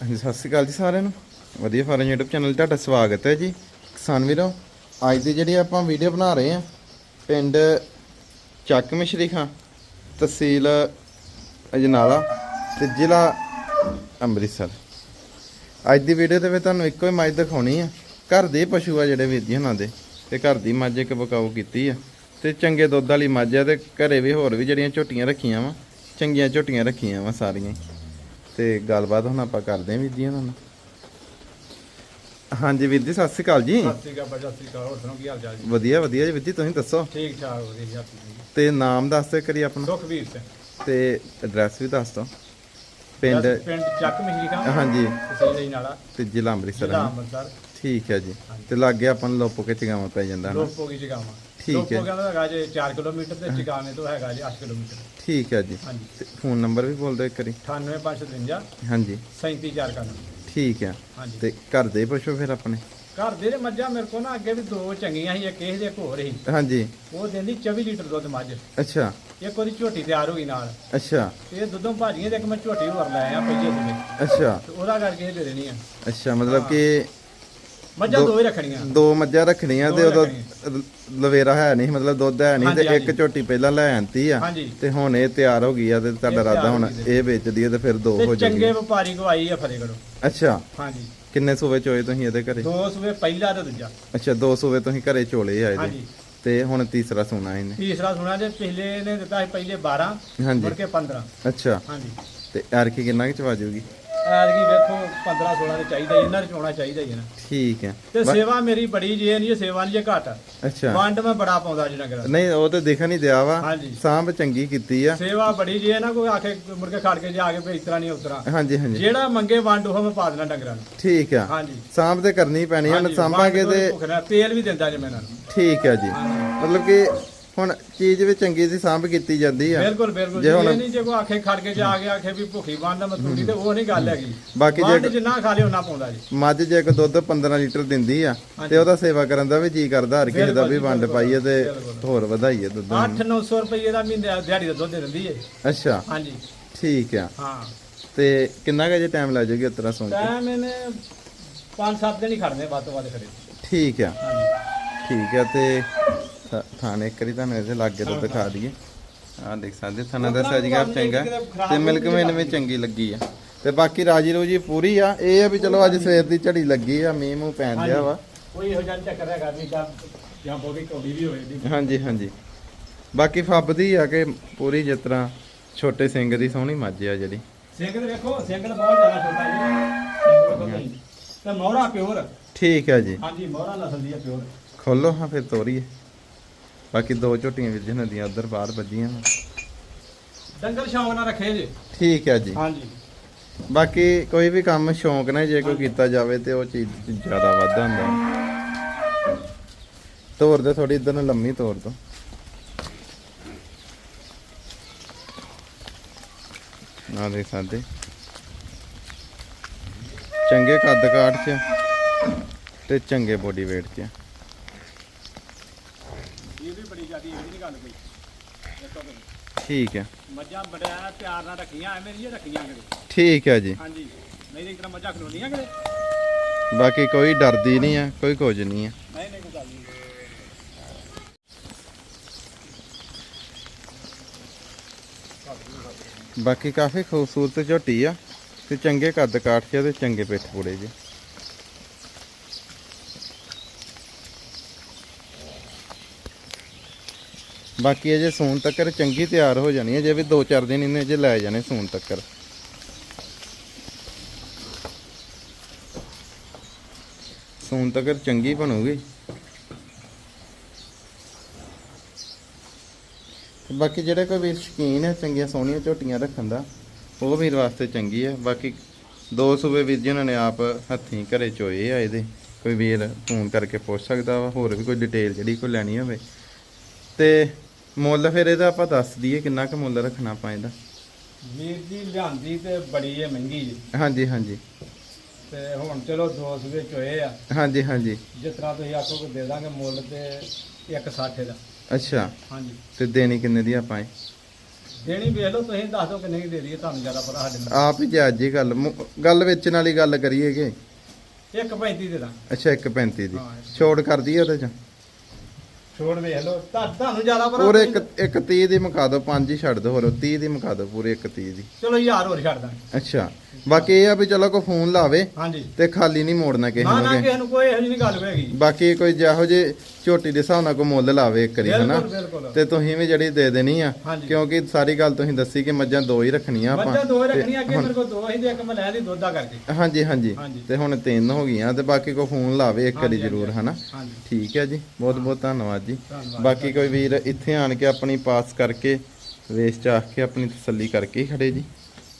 ਹਾਂਜੀ, ਸਤਿ ਸ਼੍ਰੀ ਅਕਾਲ ਜੀ ਸਾਰਿਆਂ ਨੂੰ। ਵਧੀਆ ਫਾਰਮ YouTube ਚੈਨਲ 'ਤੇ ਤੁਹਾਡਾ ਸਵਾਗਤ ਹੈ ਜੀ। ਕਿਸਾਨ ਵੀਰੋ, ਅੱਜ ਦੀ ਜਿਹੜੀ ਆਪਾਂ ਵੀਡੀਓ ਬਣਾ ਰਹੇ ਆ ਪਿੰਡ ਚੱਕ ਮਿਸ਼ਰੀ ਖਾਂ, ਤਹਿਸੀਲ ਅਜਨਾਲਾ ਤੇ ਜ਼ਿਲ੍ਹਾ ਅੰਮ੍ਰਿਤਸਰ। ਅੱਜ ਦੀ ਵੀਡੀਓ ਦੇ ਵਿੱਚ ਤੁਹਾਨੂੰ ਇੱਕੋ ਹੀ ਮੱਝ ਦਿਖਾਉਣੀ ਆ। ਘਰ ਦੇ ਪਸ਼ੂ ਆ ਜਿਹੜੇ ਵੀਰ ਜੀ ਉਹਨਾਂ ਦੇ, ਤੇ ਘਰ ਦੀ ਮੱਝ ਇੱਕ ਬਕਾਊ ਕੀਤੀ ਆ। ਤੇ ਚੰਗੇ ਦੁੱਧ ਵਾਲੀ ਮੱਝ ਆ ਤੇ ਘਰੇ ਵੀ ਹੋਰ ਵੀ ਜਿਹੜੀਆਂ ਝੋਟੀਆਂ ਰੱਖੀਆਂ ਵਾ, ਚੰਗੀਆਂ ਝੋਟੀਆਂ ਰੱਖੀਆਂ ਵਾ ਸਾਰੀਆਂ ਹੀ। ਤੇ ਗੱਲਬਾਤ ਹੁਣ ਆਪਾਂ ਕਰਦੇ ਹਾਂ ਵੀਰ ਜੀ ਉਹਨਾਂ ਨਾਲ। ਹਾਂਜੀ ਵੀਰ ਜੀ ਸਤਿ ਸ਼੍ਰੀ ਅਕਾਲ ਜੀ। ਸਤਿ ਸ਼੍ਰੀ ਅਕਾਲ ਬਾਈ, ਸਤਿ ਸ਼੍ਰੀ ਅਕਾਲ। ਹੋਰ ਸੁਣਾਓ ਕੀ ਹਾਲ ਚਾਲ ਜੀ? ਵਧੀਆ ਵਧੀਆ ਜੀ ਵੀਰ ਜੀ ਤੁਸੀਂ ਦੱਸੋ? ਠੀਕ ਠਾਕ ਵਧੀਆ ਤੇ ਨਾਮ ਦੱਸ ਦਿਓ ਕਰੀ ਆਪਣਾ। ਸੁਖਵੀਰ ਸਿੰਘ। ਤੇ ਐਡਰੈਸ ਵੀ ਦੱਸ ਦਿਓ। ਪਿੰਡ ਪਿੰਡ ਚੱਕ ਮਿਸ਼ਰੀ ਕਾ ਹਾਂਜੀ। ਤਹਿਸੀਲ ਹੀ ਨਾਲਾ ਤੇ ਜ਼ਿਲ੍ਹਾ ਅੰਮ੍ਰਿਤਸਰ ਜ਼ਿਲ੍ਹਾ। ਅੰਮ੍ਰਿਤਸਰ। ਠੀਕ ਹੈ ਜੀ। ਤੇ ਲਾਗੇ ਆਪਾਂ ਨੂੰ ਲੋਪੋ ਕੇ ਚਗਾਵਾਂ ਪੈ ਜਾਂਦਾ ਨਾ ਲੋਪੋ ਕੀ ਜਗਾਵਾ ਠੀਕ ਹੈ। ਲੋਪੋ ਕਹਿੰਦਾ ਹੈਗਾ ਜੀ 4 ਕਿਲੋਮੀਟਰ ਤੇ ਜਗਾਵੇਂ ਤੋਂ ਹੈਗਾ ਜੀ 8 ਕਿਲੋਮੀਟਰ। ਠੀਕ ਹੈ ਜੀ। ਹਾਂਜੀ। ਤੇ ਫੋਨ ਨੰਬਰ ਵੀ ਬੋਲ ਦਿਓ ਇੱਕ ਵਾਰੀ। 98553 ਹਾਂਜੀ। 37491 ਠੀਕ ਹੈ। ਹਾਂਜੀ। ਤੇ ਘਰ ਦੇ ਪਸ਼ੂ ਫਿਰ ਆਪਣੇ। ਘਰ ਦੇ ਨੇ ਮੱਝਾਂ ਮੇਰੇ ਕੋਲ ਨਾ ਅੱਗੇ ਵੀ ਦੋ ਚੰਗੀਆਂ ਸੀ ਇੱਕ ਇਹ ਦੇ ਇੱਕ ਹੋਰ ਸੀ। ਹਾਂਜੀ। ਉਹ ਦਿੰਦੀ 24 ਲੀਟਰ ਦੁੱਧ ਮੱਝ। ਅੱਛਾ। ਇੱਕ ਉਹਦੀ ਝੋਟੀ ਤਿਆਰ ਹੋ ਗਈ ਨਾਲ। ਅੱਛਾ। ਤੇ ਇਹ ਦੁੱਧੋਂ ਭਾਜੀਆਂ ਤੇ ਇੱਕ ਮੈਂ ਝੋਟੀ ਹੋਰ ਲੈ ਆਇਆ ਪਹਿਲੇ ਅੱਛਾ। ਤੇ ਉਹਦਾ ਕਰਕੇ ਇਹ ਦੇ ਦੇਣੀ ਆ। ਅੱਛਾ ਮਤਲਬ ਕਿ ਮੱਝਾਂ ਦੋ- ਹੀ ਰੱਖਣੀਆਂ। ਦੋ ਮੱਝਾਂ ਰੱਖਣੀਆਂ ਤੇ ਉਦੋਂ। ਲਵੇਰਾ ਹੈ ਨਹੀਂ ਮਤਲਬ ਦੁੱਧ ਹੈ ਨਹੀਂ ਤੇ ਇੱਕ। ਝੋਟੀ ਪਹਿਲਾਂ ਲੈ ਆਂਤੀ ਆ ਤੇ ਹੁਣ ਇਹ ਤਿਆਰ ਹੋ ਗਈ ਆ ਤੇ ਤੁਹਾਡਾ ਰਾਦਾ ਹੁਣ ਇਹ ਵੇਚਦੀ ਆ ਤੇ ਫਿਰ ਦੋ ਹੋ ਤੇ ਚੰਗੇ ਜਾਣਗੇ ਵਪਾਰੀ ਗਵਾਈ ਆ ਫਤਿਹਗੜ੍ਹੋਂ ਅੱਛਾ। ਹਾਂਜੀ। ਕਿੰਨੇ ਸੂਵੇ ਚੋਏ ਤੁਸੀਂ ਇਹਦੇ ਘਰੇ? ਦੋ ਸੂਏ ਪਹਿਲਾ ਤੇ ਦੂਜਾ। ਅੱਛਾ ਦੋ ਸੂਵੇ ਤੁਸੀਂ ਘਰੇ ਚੋਲੇ ਆ ਇਹਦੇ। ਹਾਂਜੀ। ਤੇ ਹੁਣ ਤੀਸਰਾ ਸੋਨਾ ਇਹਨੇ। ਤੀਸਰਾ ਸੁਣਾ ਜੇ ਪਹਿਲੇ ਨੇ ਦਿੱਤਾ ਸੀ ਪਹਿਲੇ 12 ਹਾਂਜੀ। ਮੁੜ ਕੇ 15 ਅੱਛਾ। ਹਾਂਜੀ। ਤੇ ਐਰਕੀ ਕਿੰਨਾ ਕਿ ਚਵਾ ਜਾਊਗੀ ਐਤਕੀ ਵੇਖੋ 15 16 ਤੇ ਚਾਹੀਦਾ ਹੀ, ਇਹਨਾਂ ਨੂੰ ਚੋਣਾ ਚਾਹੀਦਾ ਹੀ ਹੈ ਨਾ। ਠੀਕ ਹੈ। ਤੇ ਸੇਵਾ ਮੇਰੀ ਬੜੀ ਜੇ ਨਹੀਂ ਇਹ ਸੇਵਾ ਨਹੀਂ ਜੇ ਘੱਟ। ਅੱਛਾ। ਵੰਡ ਮੈਂ ਬੜਾ ਪਾਉਂਦਾ ਜੀ ਨਗਰ। ਨਹੀਂ ਉਹ ਤੇ ਦਿਖਣ ਨਹੀਂ ਦਿਆ ਵਾ। ਹਾਂਜੀ। ਸਾਂਭ ਚੰਗੀ ਕੀਤੀ ਆ। ਸੇਵਾ ਬੜੀ ਜੇ ਨਾ ਕੋਈ ਆਖੇ ਮੁੜ ਕੇ ਖੜ ਕੇ ਜਾ ਕੇ ਵੀ ਇਸ ਤਰ੍ਹਾਂ ਨਹੀਂ ਉਸ ਤਰ੍ਹਾਂ। ਹਾਂਜੀ ਹਾਂਜੀ। ਜਿਹੜਾ ਮੰਗੇ ਵੰਡ ਉਹ ਮੈਂ ਪਾ ਦੇਣਾ ਡੰਗਰਾਂ ਨੂੰ। ਠੀਕ ਆ। ਹਾਂਜੀ। ਸਾਂਭ ਤੇ ਕਰਨੀ ਪੈਣੀ ਹੁਣ ਹਾਂਜੀ, ਸਾਂਭਾਂਗੇ ਵੰਡ ਤੋਂ ਤੇ ਭੁੱਖ ਨਾਲ ਤੇਲ ਵੀ ਦਿੰਦਾ ਜੇ ਮੈਂ ਇਹਨਾਂ ਨੂੰ। ਠੀਕ ਹੈ ਜੀ। ਮਤਲਬ ਕਿ ਹੁਣ ਚੀਜ਼ ਵੀ ਚੰਗੀ ਦੀ ਸਾਂਭ ਕੀਤੀ ਜਾਂਦੀ ਆ। ਬਿਲਕੁਲ ਬਿਲਕੁਲ ਜੇ ਇਹ ਨਹੀਂ ਜੇ ਕੋਈ ਆਖੇ ਖੜ ਕੇ ਜਾ ਕੇ ਆਖੇ ਵੀ ਭੁੱਖੀ ਬੰਦ ਮਤਲੂੜੀ ਤੇ ਉਹ ਨਹੀਂ ਗੱਲ ਹੈਗੀ। ਬਾਕੀ ਜੇ- ਜਿੰਨਾ ਖਾ ਲਿਓ ਉਹਨਾਂ ਪਾਉਂਦਾ ਜੀ। ਮੱਝ ਜੇ ਕੋ ਦੁੱਧ 15 ਲੀਟਰ ਦਿੰਦੀ ਆ ਤੇ ਉਹਦਾ ਸੇਵਾ ਕਰਨ ਦਾ ਵੀ ਜੀ ਕਰਦਾ ਹਰ ਕਿਸੇ ਦਾ ਵੀ ਵੰਡ। ਪਾਈਏ ਤੇ। ਹੋਰ ਵਧਾਈਏ ਦੁੱਧ ਨੂੰ। 8-900 ਰੁਪਏ ਦਾ ਮਹੀਨੇ ਦਾ ਦਿਹਾੜੀ ਦਾ ਦੁੱਧ ਦੇ ਦਿੰਦੀ ਏ। ਅੱਛਾ। ਹਾਂਜੀ। ਠੀਕ ਆ। ਹਾਂ। ਤੇ ਕਿੰਨਾ ਕੁ ਜੇ ਟਾਈਮ ਲੱਗ ਜਾਊਗੀ ਉਤਰਾ ਸੌਂ ਕੇ ਟਾਈਮ ਇਹਨੇ 5-7 ਦਿਨ ਹੀ ਖੜਨੇ ਵੱਧ ਤੋਂ ਵੱਧ ਖੜੇ। ਠੀਕ ਆ। ਹਾਂਜੀ। ਠੀਕ ਆ ਤੇ ਥਾਣੇ ਇੱਕ ਵਾਰੀ ਤੁਹਾਨੂੰ ਇਹਦੇ ਲਾਗੇ ਤੋਂ ਦਿਖਾ ਦਈਏ। ਆਹ ਦੇਖ ਸਕਦੇ ਥਾਣਾ ਦਾ ਸਜਗਾ ਚੰਗਾ। ਤੇ ਮਿਲਕ ਮੇਨ ਵੀ ਚੰਗੀ ਲੱਗੀ ਆ। ਤੇ ਬਾਕੀ ਰਾਜੀ ਰੋਜੀ ਪੂਰੀ ਆ। ਇਹ ਆ ਵੀ ਚਲੋ ਅੱਜ ਸਵੇਰ ਦੀ ਝੜੀ ਲੱਗੀ ਆ ਮੀਂਹ ਮੂੰਹ ਪੈਣ ਡਿਆ ਵਾ। ਕੋਈ ਇਹੋ ਜਿਹਾ ਚੱਕਰ ਹੈਗਾ ਨਹੀਂ ਜਾਂ ਜਾਂ ਬਹੁਤੀ ਕੌੜੀ ਵੀ ਹੋਏ ਦੀ ਹਾਂਜੀ ਹਾਂਜੀ। ਬਾਕੀ ਫੱਬਦੀ ਆ ਕਿ ਪੂਰੀ ਜਿਸ ਤਰ੍ਹਾਂ ਛੋਟੇ ਸਿੰਘ ਦੀ ਸੋਹਣੀ ਮੱਝ ਆ ਜਿਹੜੀ। ਸਿੰਘ ਤੇ ਵੇਖੋ ਸਿੰਘ ਤਾਂ ਬਹੁਤ ਜ਼ਿਆਦਾ ਛੋਟਾ ਜੀ। ਤੇ ਮੋਹਰਾ ਪਿਓਰ। ਠੀਕ ਹੈ ਜੀ। ਹਾਂਜੀ ਮੋਹਰਾ ਨਸਲ ਦੀ ਹੈ ਪਿਓਰ। ਖੋਲੋ ਹਾਂ ਫਿਰ ਤੋਰੀਏ। ਬਾਕੀ ਦੋ ਝੋਟੀਆਂ ਵਿੱਚ ਨਦੀਆਂ ਉਧਰ ਬਾਹਰ ਵੱਜੀਆਂ। ਡੰਗਰ ਸ਼ੌਂਕ ਨਾਲ ਰੱਖੇ ਜੇ? ਠੀਕ ਹੈ ਜੀ। ਹਾਂਜੀ। ਬਾਕੀ ਕੋਈ ਵੀ ਕੰਮ ਸ਼ੌਂਕ ਨਾਲ ਜੇ ਕੋਈ ਕੀਤਾ ਜਾਵੇ ਤੇ ਉਹ ਚੀਜ਼ ਜ਼ਿਆਦਾ ਵਾਧਾ ਹੁੰਦਾ ਤੋਰ ਦੇ ਥੋੜੀ ਇਧਰ ਨੂੰ ਲੰਮੀ ਤੋਰ ਦੋ। ਨਾ ਦੇ ਸਾਦੇ ਚੰਗੇ ਕੱਦ ਕਾਠ ਚ ਤੇ ਚੰਗੇ ਬੋਡੀ weight ਚ। ਜਿਆਦੀ ਇਹ ਵੀ ਨਹੀਂ ਗੱਲ ਕੋਈ। ਦੇਖੋ ਤੁਸੀਂ। ਠੀਕ ਹੈ। ਮੱਝਾਂ ਬੜਾ ਪਿਆਰ ਨਾਲ ਰੱਖੀਆਂ ਐਵੇਂ ਨਹੀਂ ਰੱਖੀਆਂ ਕਿਤੇ ਠੀਕ ਹੈ ਜੀ। ਹਾਂਜੀ। ਨਹੀਂ ਤੇ ਮੱਝਾਂ ਖਲੋਣੀਆਂ ਕਿਤੇ ਬਾਕੀ ਕੋਈ ਡਰਦੀ ਨਹੀਂ ਆ ਕੋਈ ਕੁਝ ਨਹੀਂ ਆ ਨਹੀਂ ਨਹੀਂ ਕੋਈ ਗੱਲ ਨਹੀਂ। ਬਾਕੀ ਕਾਫੀ ਖੂਬਸੂਰਤ ਝੋਟੀ ਆ ਤੇ ਚੰਗੇ ਕੱਦ ਕਾਠ ਚ ਤੇ ਚੰਗੇ ਪਿੱਠ ਪੂੜੇ ਜੀ। ਬਾਕੀ ਅਜੇ ਸੂਨ ਤੱਕਰ ਚੰਗੀ ਤਿਆਰ ਹੋ ਜਾਣੀ ਹੈ, ਜੇ ਵੀ 2-4 ਦਿਨ ਇਹਨੇ ਅਜੇ ਲੈ ਜਾਣੇ ਸੂਨ ਤੱਕਰ। ਸੂਨ ਤੱਕਰ ਚੰਗੀ ਬਣੂਗੀ। ਬਾਕੀ ਜਿਹੜੇ ਕੋਈ ਵੀਰ ਸ਼ਕੀਨ ਹੈ, ਚੰਗੀਆਂ ਸੋਹਣੀਆਂ ਝੋਟੀਆਂ ਰੱਖਣ ਦਾ, ਉਹ ਵੀਰ ਵਾਸਤੇ ਚੰਗੀ ਹੈ। ਬਾਕੀ ਦੋ ਸੂਬੇ ਵੀਰ ਜੀ ਉਹਨਾਂ ਨੇ ਆਪ ਹੱਥੀਂ ਘਰੇ ਚੋਏ ਆ ਇਹਦੇ। ਕੋਈ ਵੀਰ ਫੋਨ ਕਰਕੇ ਪੁੱਛ ਸਕਦਾ ਵਾ, ਹੋਰ ਵੀ ਕੋਈ ਡਿਟੇਲ ਜਿਹੜੀ ਕੋਈ ਲੈਣੀ ਹੋਵੇ। ਤੇ ਮੁੱਲ ਫਿਰ ਇਹਦਾ ਆਪਾਂ ਦੱਸ ਦਈਏ ਕਿੰਨਾ ਕੁ ਮੁੱਲ ਰੱਖਣਾ ਆਪਾਂ ਇਹਦਾ? ਵੀਰ ਜੀ ਲਿਆਂਦੀ ਤੇ ਬੜੀ ਹੈ ਮਹਿੰਗੀ ਜੀ। ਹਾਂਜੀ ਹਾਂਜੀ। ਤੇ ਹੁਣ ਚਲੋ ਦੋ ਸਵੇ ਚੋਏ ਆ। ਹਾਂਜੀ ਹਾਂਜੀ। ਜਿਸ ਤਰ੍ਹਾਂ ਤੁਸੀਂ ਆਖੋਗੇ ਦੇ ਦਾਂਗੇ ਮੁੱਲ ਤੇ 160 ਦਾ। ਅੱਛਾ। ਹਾਂਜੀ। ਤੇ ਦੇਣੀ ਕਿੰਨੇ ਦੀ ਆਪਾਂ ਇਹ? ਦੇਣੀ ਵੇਖ ਲਓ ਤੁਸੀਂ ਦੱਸ ਦਿਓ ਕਿੰਨੇ ਦੀ ਦੇ ਦਈਏ ਤੁਹਾਨੂੰ ਜ਼ਿਆਦਾ ਪਤਾ ਸਾਡੇ ਨਾਲ। ਆਪ ਹੀ ਜਾਇਜ਼ ਜੀ ਗੱਲ। ਮੁ- ਗੱਲ ਵੇਚਣ ਵਾਲੀ ਗੱਲ ਕਰੀਏ ਕਿ? ਇੱਕ 35 ਦੇ ਦਾਂ ਅੱਛਾ 1.35 ਦੀ। ਹਾਂ। ਛੋੜ ਕਰ ਦਈਏ ਉਹਦੇ ਚ? ਛੋੜ ਵੇਖ ਤੁਹਾ- ਤੁਹਾਨੂੰ ਜ਼ਿਆਦਾ ਪੂਰੇ ਇੱਕ ਇੱਕ 30 ਦੀ ਮੁਕਾ ਦਿਓ ਪੰਜ ਹੀ ਛੱਡ ਦਿਓ ਹੋਰ 30 ਦੀ ਮੁਕਾ ਦਿਓ ਪੂਰੇ ਇੱਕ 30 ਦੀ। ਚਲੋ ਯਾਰ ਹੋਰ ਛੱਡ ਦਾਂ ਅੱਛਾ ਬਾਕੀ ਇਹ ਆ ਵੀ ਚਲੋ ਕੋਈ ਫੋਨ ਲਾਵੇ ਹਾਂਜੀ। ਤੇ ਖਾਲੀ ਨਹੀਂ ਮੋੜਨਾ ਕਿਸੇ ਨਾ ਨੂੰ ਨਾ ਕਿ ਕਿਸੇ ਨੂੰ ਕੋਈ ਇਹੋ ਜਿਹੀ ਨਹੀਂ ਗੱਲ ਹੈਗੀ ਬਾਕੀ ਕੋਈ ਜਿਹੋ ਜੇ ਝੋਟੀ ਦੇ ਹਿਸਾਬ ਨਾਲ ਕੋਈ ਮੁੱਲ ਲਾਵੇ ਇੱਕ ਵਾਰੀ ਹਨਾ? ਬਿਲਕੁਲ ਬਿਲਕੁਲ। ਤੇ ਤੁਸੀਂ ਵੀ ਜਿਹੜੀ ਦੇ ਦੇਣੀ ਆ ਹਾਂਜੀ। ਕਿਉਂਕਿ ਸਾਰੀ ਗੱਲ ਤੁਸੀਂ ਦੱਸੀ ਕਿ ਮੱਝਾਂ ਦੋ ਹੀ ਰੱਖਣੀਆਂ ਆਪਾਂ। ਬੱਚਾ ਦੋ ਤੇ ਰੱਖਣੀਆਂ ਅੱਗੇ ਹੁਣ- ਮੇਰੇ ਕੋਲ ਦੋ ਹੀ ਦੇ ਇੱਕ ਮੈਂ ਲੈ ਦੀ ਦੁੱਧਾ ਕਰਕੇ। ਹਾਂਜੀ ਹਾਂਜੀ। ਹਾਂਜੀ। ਤੇ ਹੁਣ ਤਿੰਨ ਹੋ ਗਈਆਂ ਤੇ ਬਾਕੀ ਕੋਈ ਫੋਨ ਲਾਵੇ ਇੱਕ ਵਾਰੀ ਹਾਂਜੀ, ਜ਼ਰੂਰ। ਹਨਾ? ਹਾਂਜੀ। ਠੀਕ ਹੈ ਜੀ। ਬਹੁਤ ਬਹੁਤ ਧੰਨਵਾਦ ਜੀ। ਧੰਨਵਾਦ। ਬਾਕੀ ਕੋਈ ਵੀਰ ਇੱਥੇ ਆਣ ਕੇ ਆਪਣੀ ਪਾਸ ਕਰਕੇ ਵੇਚ ਚਾਖ ਕੇ ਆਪਣੀ ਤਸੱਲੀ ਕਰਕੇ ਹੀ ਖੜੇ ਜੀ।